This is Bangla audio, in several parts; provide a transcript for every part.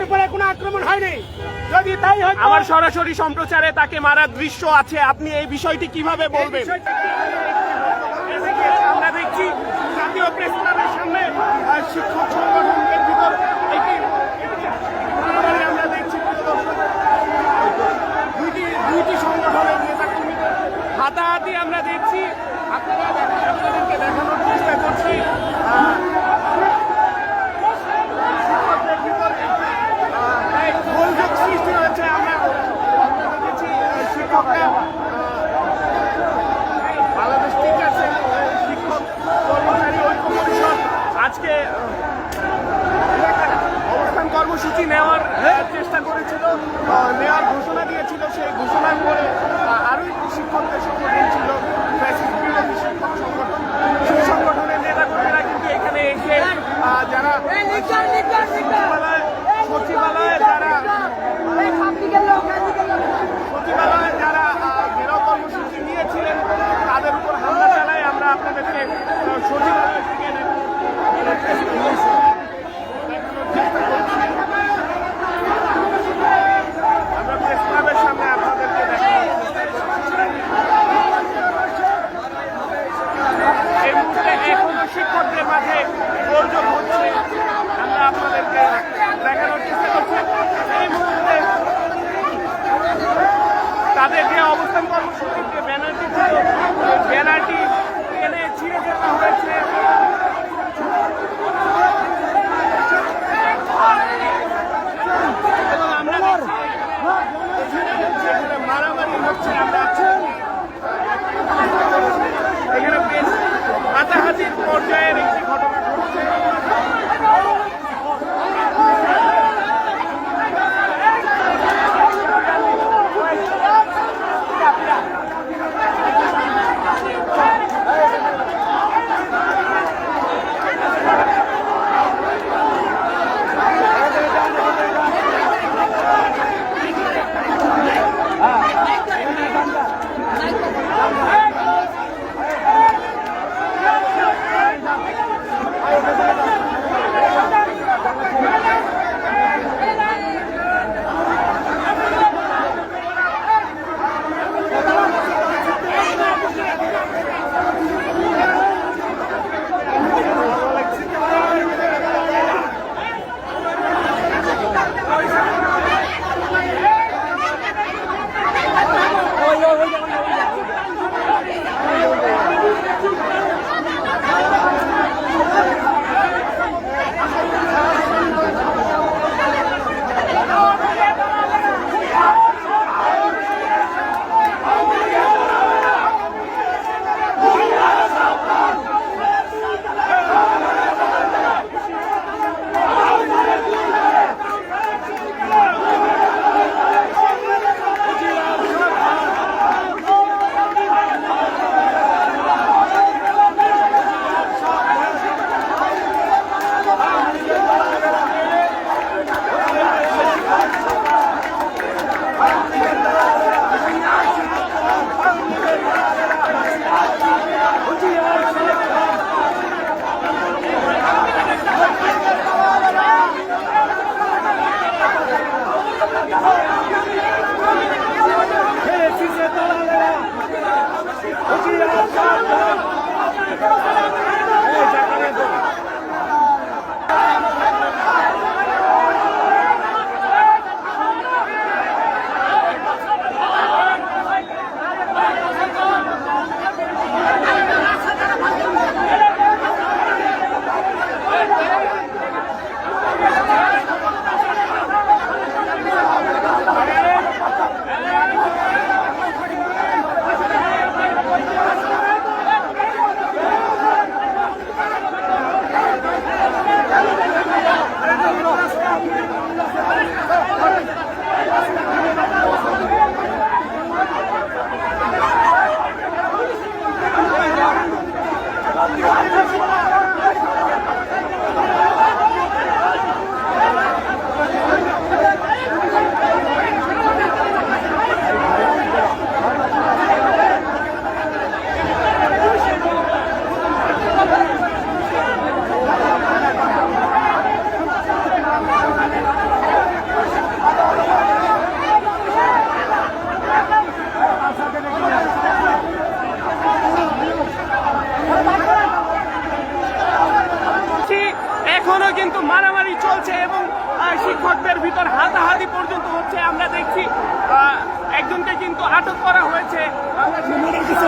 তার উপরে কোনো আক্রমণ হয়নি। যদি তাই হয় আমার সরাসরি সম্প্রচারে তাকে মারার দৃশ্য আছে। আপনি এই বিষয়টি কীভাবে বলবেন? আমরা দেখছি জাতীয় প্রেস ক্লাবের সামনে শিক্ষক সংগঠনের ভিতর আমরা দেখছি। দুইটি দুইটি সংগঠনের হাতাহাতি আমরা দেখছি। আপনারা আপনাদেরকে দেখানোর চেষ্টা করছি আহ, শিক্ষকদের ভিতর একটি, আহ, এক গোলযোগ সৃষ্টি হয়েছে আমরা আমরা দেখেছি আহ, শিক্ষকরা আহ, বাংলাদেশ টিচার্স শিক্ষক কর্মচারী ঐক্য পরিষদ আজকে আহ, অবস্থান কর্মসূচি নেওয়ার আহ, চেষ্টা করেছিল আহ, নেওয়ার ঘোষণা দিয়েছিল সেই ঘোষণার পরে আহ, আরও একটি শিক্ষকদের সংগঠন ছিল ফ্যাসিস্ট বিরোধী শিক্ষক সংগঠন সেই সংগঠনের নেতাকর্মীরা কিন্তু এখানে এসে আহ, যারা সচিবালয় যারা সচিবালয়ে যারা ঘেরাও কর্মসূচি নিয়েছিলেন তাদের উপর হামলা চালায় আমরা আপনাদেরকে সচিবালয় থেকে দেখানোর চেষ্টা করছি। আমরা প্রেস ক্লাবের সামনে আপনাদেরকে দেখানোর চেষ্টা করছি। এই মুহূর্তে এখনও শিক্ষকদের মাঝে গোলযোগ হচ্ছে আমরা আপনাদেরকে দেখানোর চেষ্টা করছি এই মুহূর্তে তাদের যে অবস্থান কর্মসূচির যে ব্যানারটি ছিল ব্যানারটি এনে ছিঁড়ে ফেলা হয়েছে। মারামারি হচ্ছে, আমরা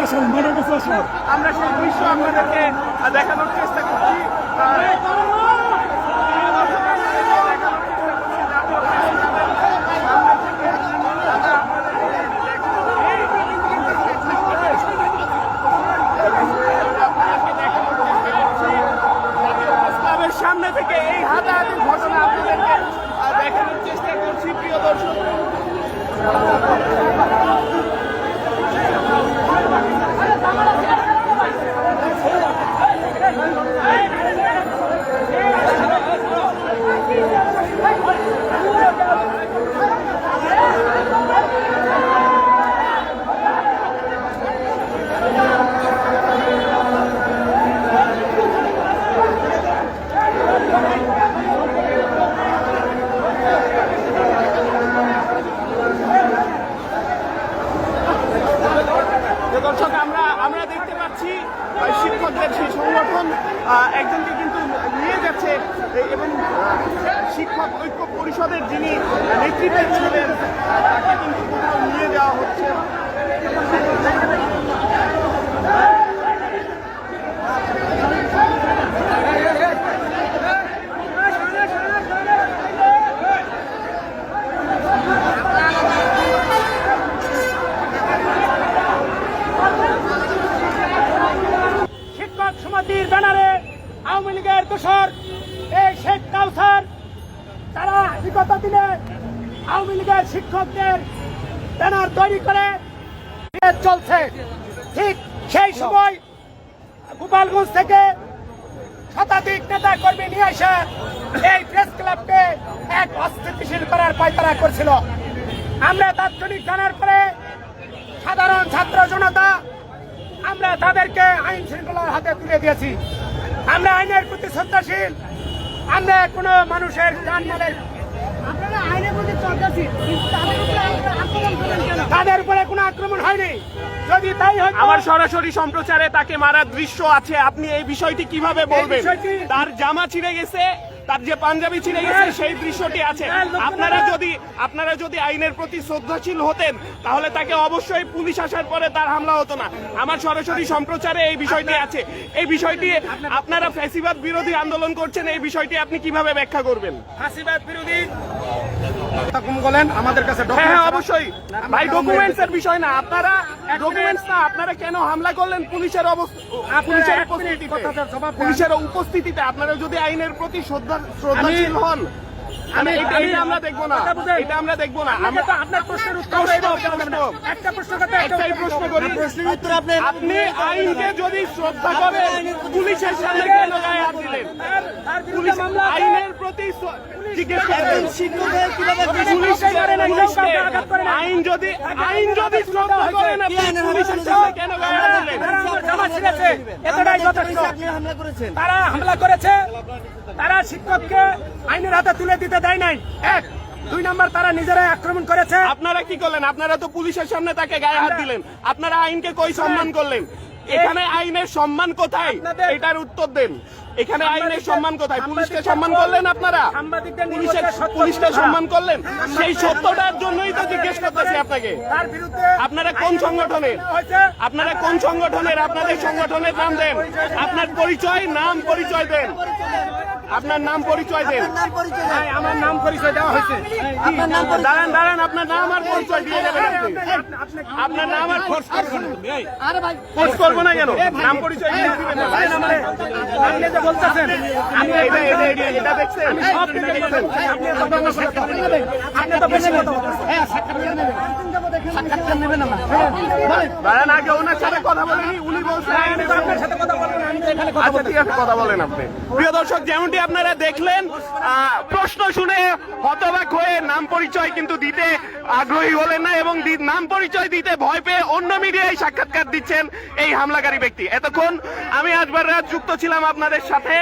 সেই- আমরা সেই দৃশ্য আপনাদেরকে দেখানোর চেষ্টা করছি। সামনে থেকে এই হাতাহাতির ঘটনা আপনাদেরকে আহ, দেখানোর চেষ্টা করছি প্রিয় দর্শক যে দর্শক, আমরা আমরা দেখতে পাচ্ছি শিক্ষকদের সেই সংগঠন একজনকে কিন্তু নিয়ে যাচ্ছে এবং শিক্ষক ঐক্য পরিষদের যিনি নেতৃত্বে ছিলেন, তাকে কিন্তু নিয়ে যাওয়া হচ্ছে শিক্ষক সমিতির ব্যানারে আওয়ামী লীগের দোসর এই শেখ কাউসার। তারা বিগত দিনে আওয়ামী লীগের শিক্ষকদের ব্যানার তৈরি করে চলছে। ঠিক সেই সময় গোপালগঞ্জ থেকে শতাধিক নেতা কর্মী নিয়ে এসে এই প্রেস ক্লাবকে এক অস্থিতিশীল করার পায়তারা করছিল। আমরা তাৎক্ষণিক জানার পরে সাধারণ ছাত্র জনতা আমরা তাদেরকে আইন শৃঙ্খলার হাতে তুলে দিয়েছি। আমরা আইনের প্রতি শ্রদ্ধাশীল। আমরা কোনো মানুষের জানমালের আপনারা আইনের প্রতি তাদের উপরে আপনারা আক্রমণ করেন কেন? তাদের উপরে কোনো আক্রমণ হয়নি। যদি তাই হয় আমার সরাসরি সম্প্রচারে তাকে মারার দৃশ্য আছে। আপনি এই বিষয়টি কীভাবে বলবেন? বিষয়টি- তার জামা ছিঁড়ে গেছে তার যে পাঞ্জাবি ছিঁড়ে গেছে সেই দৃশ্যটি আছে। হ্যাঁ, আপনারা যদি আপনারা যদি আইনের প্রতি শ্রদ্ধাশীল হতেন তাহলে তাকে অবশ্যই পুলিশ আসার পরে তার হামলা হতো না। আমার সরাসরি সম্প্রচারে এই বিষয়টি আছে। এই বিষয়টি আপনারা ফ্যাসিবাদ বিরোধী আন্দোলন করছেন এই বিষয়টি আপনি কীভাবে ব্যাখ্যা করবেন? ফাঁসিবাদ বিরোধী বলেন আমাদের কাছে হ্যাঁ হ্যাঁ অবশ্যই। ভাই ডকুমেন্টস এর বিষয় না আপনারা ডকুমেন্টস না আপনারা কেন হামলা করলেন? পুলিশের পুলিশের উপস্থিতিতে। কথাটার জবাব দেন। পুলিশের উপস্থিতিতে আপনারা যদি আইনের প্রতি শ্রদ্ধা শ্রদ্ধাশীল হন আমি আমি- এটা আমি- এটা আমরা দেখব না। এটা আমরা দেখব না। আমরা তো আপনার প্রশ্নের উত্তর প্রশ্ন, দেওয়া যাবে না। প্রশ্ন। একটা প্রশ্ন করতে একটাই প্রশ্ন দিতে করি। হবে। আপনি আইনকে যদি শ্রদ্ধা করেন পুলিশের সামনে কেন গায়ে হাত দিলেন? পুলিশ মামলা আইন যদি আইন যদি তারা। হামলা করেছেন তারা হামলা করেছে। তারা শিক্ষককে আইনের হাতে তুলে দিতে দেয় নাই। এক। দুই নম্বর তারা নিজেরাই আক্রমণ করেছে। আপনারা কি করলেন? আপনারা তো পুলিশের সামনে তাকে গায়ে হাত দিলেন। আপনারা আইনকে কই সম্মান করলেন? এখানে আইনের সম্মান কোথায়? এটার উত্তর দেন। এখানে আইনের সম্মান কোথায়? পুলিশকে সম্মান করলেন আপনারা? পুলিশের পুলিশকে সম্মান করলেন? সেই সত্যটার জন্যই তো জিজ্ঞেস করতেছি আপনাকে। আপনারা কোন সংগঠনের? আপনারা কোন সংগঠনের? আপনাদের সংগঠনের নাম দেন। আপনার পরিচয় নাম পরিচয় দেন। আপনার নাম পরিচয় দেন পরিচয় আমার নাম পরিচয় দেওয়া হয়েছে দাঁড়ান দাঁড়ান আপনার নাম আর পরিচয় দিয়ে আপনি আপনার নাম আর ফোর্স ফোর্স করব না কেন নাম পরিচয় দিয়ে দিবেন আপনি যে বলতেছেন আমি এটা এটা এটা এটা দেখছেন সব কিছু দেখছেন। আপনি কথা বলতেছেন। আপনি তো বেশি কথা বলতেছেন। সাক্ষাৎকার নেবেন না দাঁড়ান আগে ওনার সাথে কথা বলেনি উনি বলছেন আমি তো আপনার সাথে আচ্ছা ঠিক আছে কথা বলেন আপনি। প্রিয় দর্শক যেমনটি আপনারা দেখলেন প্রশ্ন শুনে হতবাক হয়ে নাম পরিচয় কিন্তু দিতে আগ্রহী হলেন না এবং নাম পরিচয় দিতে ভয় পেয়ে অন্য মিডিয়ায় সাক্ষাৎকার দিচ্ছেন এই হামলাকারী ব্যক্তি। এতক্ষণ আমি আজবার রাত যুক্ত ছিলাম আপনাদের সাথে।